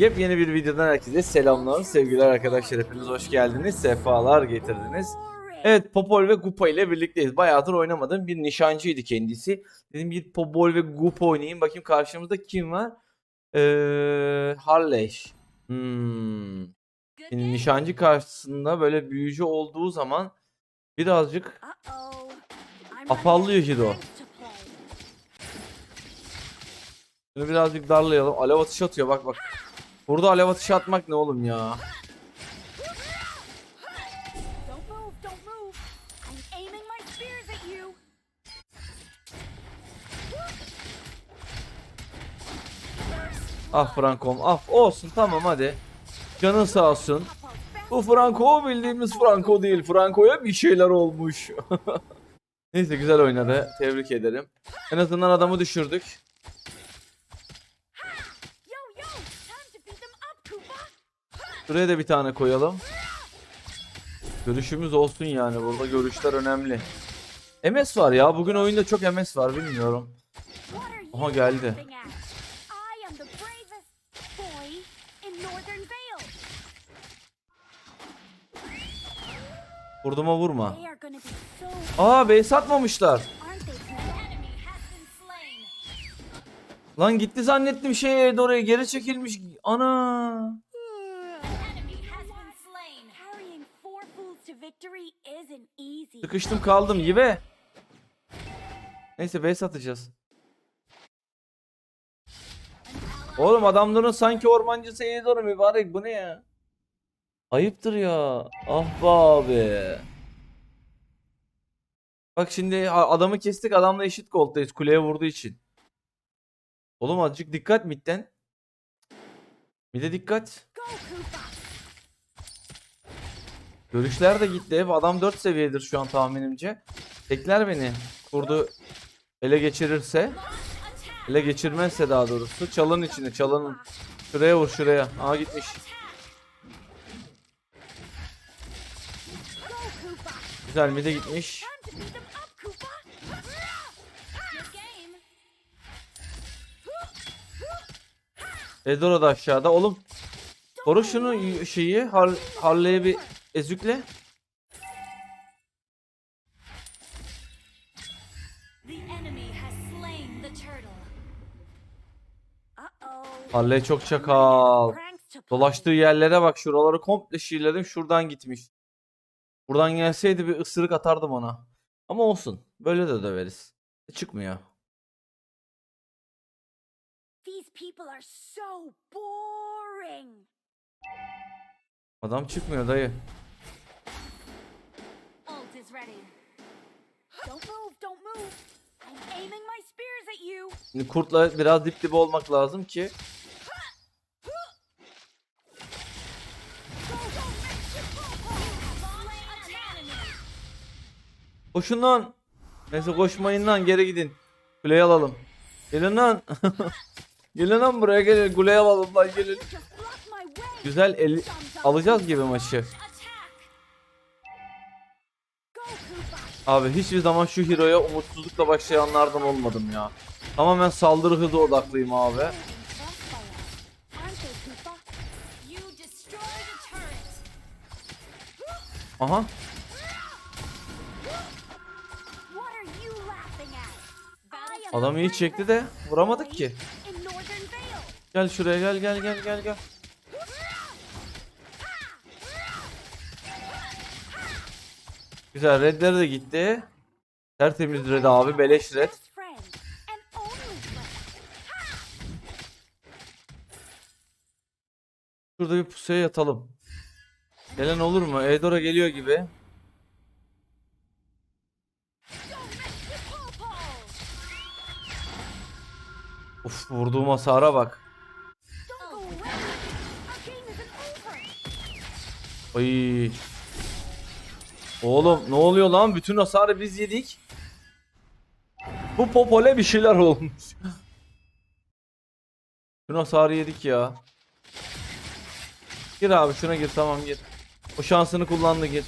Yepyeni bir videodan herkese selamlar, sevgiler arkadaşlar. Hepiniz hoş geldiniz, sefalar getirdiniz. Evet, Popol ve Gupa ile birlikteyiz. Bayağıdır oynamadım. Bir nişancıydı kendisi. Dedim bir Popol ve Gupa oynayayım. Bakayım karşımızda kim var? Ee, Harleş. Hmm. Şimdi nişancı karşısında böyle büyücü olduğu zaman birazcık Afallıyor Hiro. Bunu birazcık darlayalım. Alev atışı atıyor bak bak. Burada alev atışı atmak ne oğlum ya? Ah Frankom ah olsun tamam hadi. Canın sağ olsun. Bu Franco bildiğimiz Franco değil. Franco'ya bir şeyler olmuş. Neyse güzel oynadı. Tebrik ederim. En azından adamı düşürdük. Şuraya da bir tane koyalım. Görüşümüz olsun yani burada görüşler önemli. MS var ya bugün oyunda çok MS var bilmiyorum. Aha geldi. Vurduma vurma. Aa been slain. Lan gitti zannettim şey oraya geri çekilmiş. Ana. Sıkıştım kaldım yibe. Neyse bey satacağız. Oğlum adamların sanki ormancısı Eidor'u mübarek bu ne ya? Ayıptır ya. Ah be abi. Bak şimdi adamı kestik adamla eşit koltayız kuleye vurduğu için. Oğlum azıcık dikkat midden. Mide dikkat. Görüşler de gitti hep. Adam 4 seviyedir şu an tahminimce. Tekler beni. Kurdu ele geçirirse. Ele geçirmezse daha doğrusu. Çalın içine çalının. Şuraya vur şuraya. Aa gitmiş. Güzel mide gitmiş. Edora da aşağıda. Oğlum koru şunu şeyi. Har Harley'e bir ezükle. Harley çok çakal. Dolaştığı yerlere bak. Şuraları komple şiirledim. Şuradan gitmiş. Buradan gelseydi bir ısırık atardım ona. Ama olsun. Böyle de döveriz. E, Çıkmıyor. These people are so boring. Adam çıkmıyor dayı. Şimdi kurtla biraz dip dibe olmak lazım ki. Koşun lan. Neyse koşmayın lan geri gidin. Kuleyi alalım. Gelin lan. gelin lan buraya gelin. Kuleyi alalım lan gelin. Güzel el alacağız gibi maçı. Abi hiçbir zaman şu hero'ya umutsuzlukla başlayanlardan olmadım ya. Tamamen saldırı hızı odaklıyım abi. Aha. Adam iyi çekti de vuramadık ki. Gel şuraya gel gel gel gel gel. Güzel redleri de gitti. Tertemiz red abi beleş red. Şurada bir pusuya yatalım. Gelen olur mu? Eidora geliyor gibi. Uf vurduğum hasara bak. Ay. Oğlum ne oluyor lan? Bütün hasarı biz yedik. Bu popole bir şeyler olmuş. Bütün hasarı yedik ya. Gir abi şuna gir tamam gir. O şansını kullandı gir.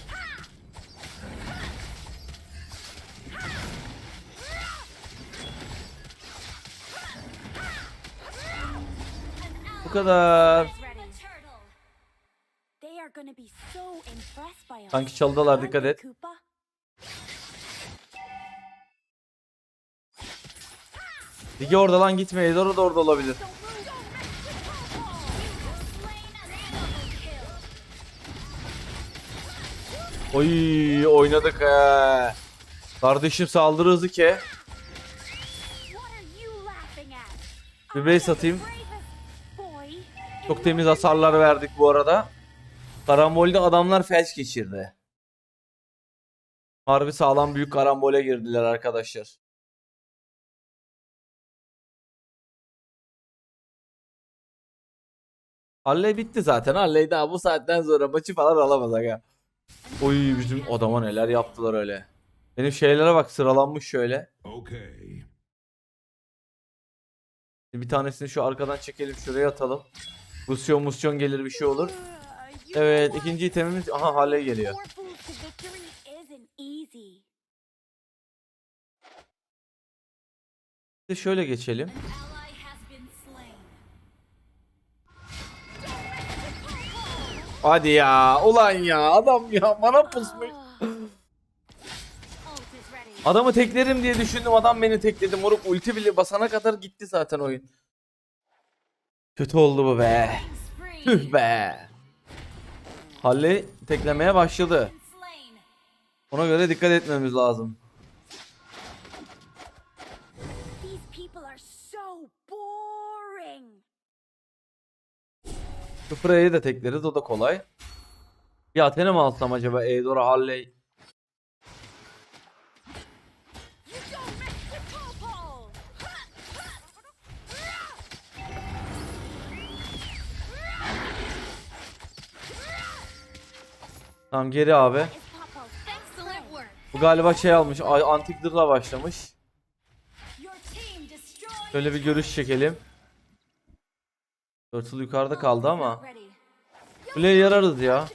Bu kadar. are gonna be so impressed by us. Sanki çaldılar dikkat et. Digi orada lan gitme. Eldora da orada olabilir. Oy oynadık he. Kardeşim saldırı hızı at? Bir base atayım. Çok temiz hasarlar verdik bu arada. Karambolde adamlar felç geçirdi. Harbi sağlam büyük karambole girdiler arkadaşlar. Halley bitti zaten. Halley daha bu saatten sonra maçı falan alamaz aga. Oy bizim adama neler yaptılar öyle. Benim şeylere bak sıralanmış şöyle. Okay. Bir tanesini şu arkadan çekelim şuraya atalım. Musyon musyon gelir bir şey olur. Evet ikinci itemimiz aha Halley geliyor. De şöyle geçelim. Hadi ya ulan ya adam ya bana pusmuş. Adamı teklerim diye düşündüm adam beni tekledi moruk ulti bile basana kadar gitti zaten oyun. Kötü oldu bu be. Tüh be. Halle teklemeye başladı. Ona göre dikkat etmemiz lazım. Şu Frey'i de tekleriz o da kolay. Bir Athena mı alsam acaba Eidora Halley? Tamam geri abi. Bu galiba şey almış antik zırhla başlamış. Şöyle bir görüş çekelim. Turtle yukarıda kaldı ama. Kuleye yararız ya.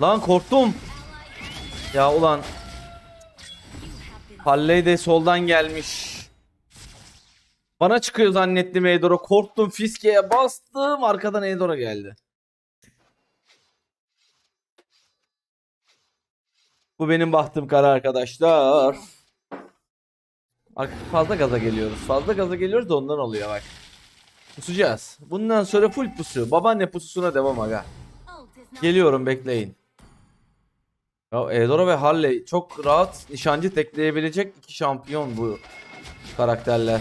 Lan korktum. Ya ulan Halley de soldan gelmiş. Bana çıkıyor zannettim Eidora. Korktum Fiske'ye bastım. Arkadan Eidora geldi. Bu benim bahtım kara arkadaşlar. Ar- Fazla gaza geliyoruz. Fazla gaza geliyoruz da ondan oluyor bak. Pusacağız. Bundan sonra full pusu. Babaanne pususuna devam aga. Geliyorum bekleyin. Ya Eudora ve Harley çok rahat nişancı tekleyebilecek iki şampiyon bu karakterler.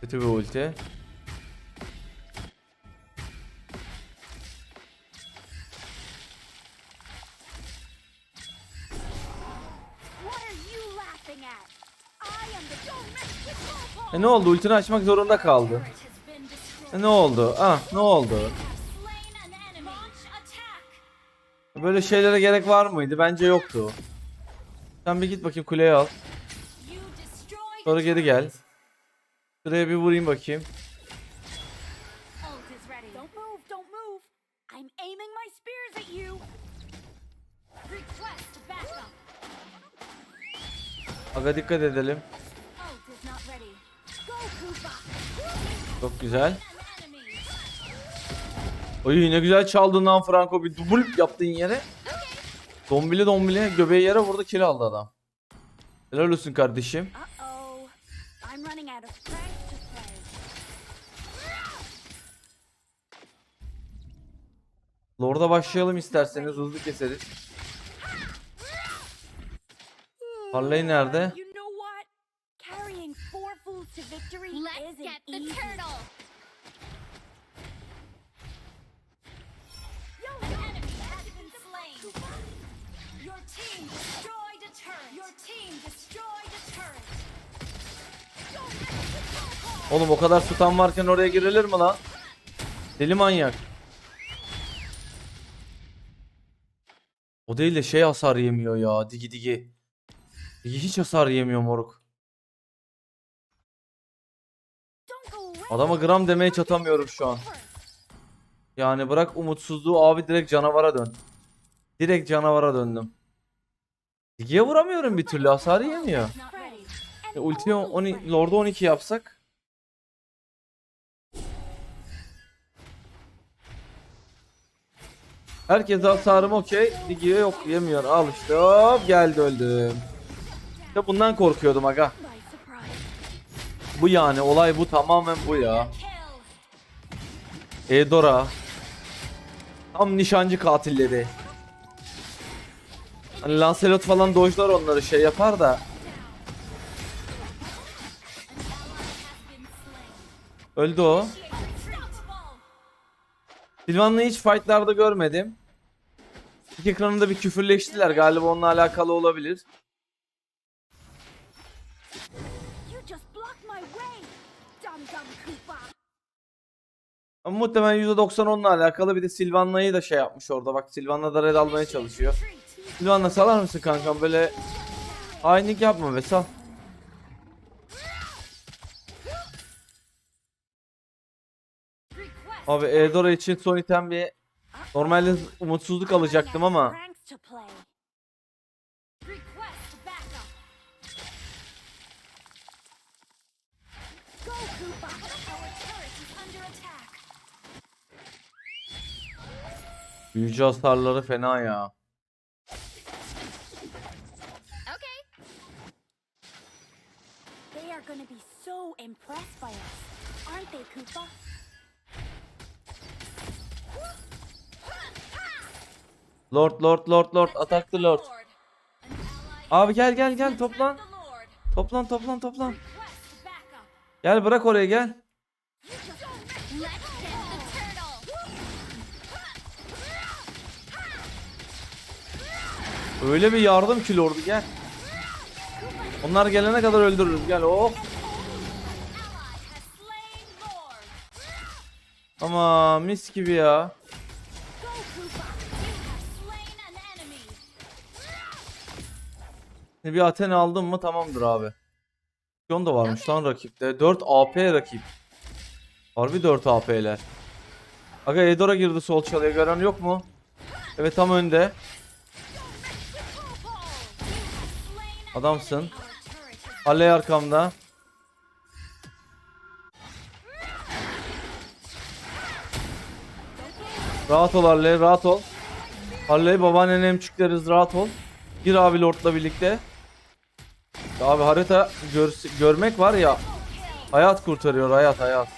Kötü bir ulti. E ne oldu? Ultini açmak zorunda kaldı. E ne oldu? Ah ne oldu? Böyle şeylere gerek var mıydı? Bence yoktu. Sen bir git bakayım kuleye al. Sonra geri gel. Şuraya bir vurayım bakayım. Ult is ready. Çok güzel. Oy ne güzel çaldın lan Franco. Bir dubul yaptın yere. Dombili dombili göbeği yere vurdu kill aldı adam. Helal olsun kardeşim. Lord'a başlayalım isterseniz hızlı keseriz. Harley nerede? Let's isn't get the easy. turtle. Your enemy has been slain. Your team destroyed a turret. Your team destroyed a turret. Oğlum o kadar tutan varken oraya girilir mi lan? Deli manyak. O değil de şey hasar yemiyor ya. Digi digi. Digi hiç hasar yemiyor moruk. Adama gram demeye çatamıyorum şu an. Yani bırak umutsuzluğu abi direkt canavara dön. Direkt canavara döndüm. Digi'ye vuramıyorum bir türlü hasar yemiyor. E, ultiye 12, Lord'a 12 yapsak. Herkes hasarım okey. Digi'ye yok yemiyor. Al işte hop geldi öldüm. İşte bundan korkuyordum aga. Bu yani olay bu tamamen bu ya. Kill. Eudora. Tam nişancı katilleri. Hani Lancelot falan dojlar onları şey yapar da. Öldü o. Silvan'la hiç fightlarda görmedim. İlk ekranında bir küfürleştiler galiba onunla alakalı olabilir. Ama muhtemelen %90 onunla alakalı bir de Silvan'la'yı da şey yapmış orada. Bak Silvan'la da red almaya çalışıyor. Silvan'la salar mısın kankam böyle hainlik yapma be sal. Abi Eudora için son item bir normalde umutsuzluk alacaktım ama büyücü hasarları fena ya. Lord Lord Lord Lord ataklı Lord. Abi gel gel gel toplan. Toplan toplan toplan. Gel bırak oraya gel. Öyle bir yardım ki Lord'u gel. Onlar gelene kadar öldürürüz gel oh. Ama mis gibi ya. Bir Athena aldım mı tamamdır abi. Sion da varmış lan rakipte. 4 AP rakip. Harbi 4 AP'ler. Aga Eudora girdi sol çalıya gören yok mu? Evet tam önde. Adamsın. Halley arkamda. Rahat ol Halley rahat ol. Halley babaannen emçükleriz rahat ol. Gir abi Lord'la birlikte. Abi harita gör- görmek var ya. Hayat kurtarıyor hayat hayat.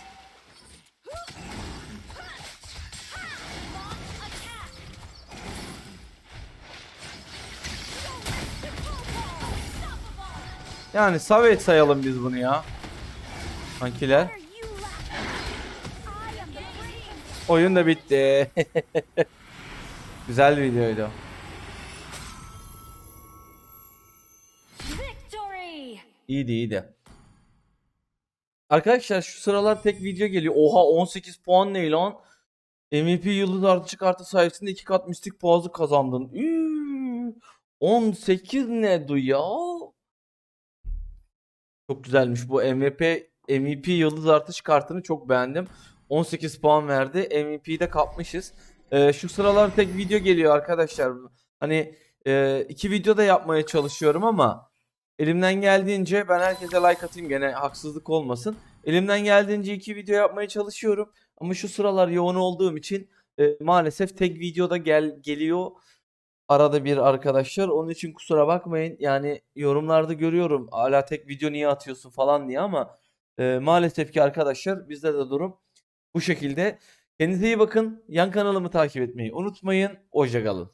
Yani Savet sayalım biz bunu ya. Kankiler. Oyun da bitti. Güzel bir videoydu. İyiydi iyiydi. Arkadaşlar şu sıralar tek video geliyor. Oha 18 puan ne lan? MVP yıldız artı kartı sayesinde 2 kat mistik puanı kazandın. Üü, 18 ne du ya? Çok güzelmiş bu MVP MVP yıldız artış kartını çok beğendim. 18 puan verdi. MVP'yi de kapmışız. Ee, şu sıralar tek video geliyor arkadaşlar. Hani e, iki video da yapmaya çalışıyorum ama Elimden geldiğince ben herkese like atayım gene haksızlık olmasın. Elimden geldiğince iki video yapmaya çalışıyorum. Ama şu sıralar yoğun olduğum için e, maalesef tek videoda gel geliyor arada bir arkadaşlar. Onun için kusura bakmayın. Yani yorumlarda görüyorum hala tek video niye atıyorsun falan diye ama e, maalesef ki arkadaşlar bizde de durum bu şekilde. Kendinize iyi bakın. Yan kanalımı takip etmeyi unutmayın. Hoşça kalın.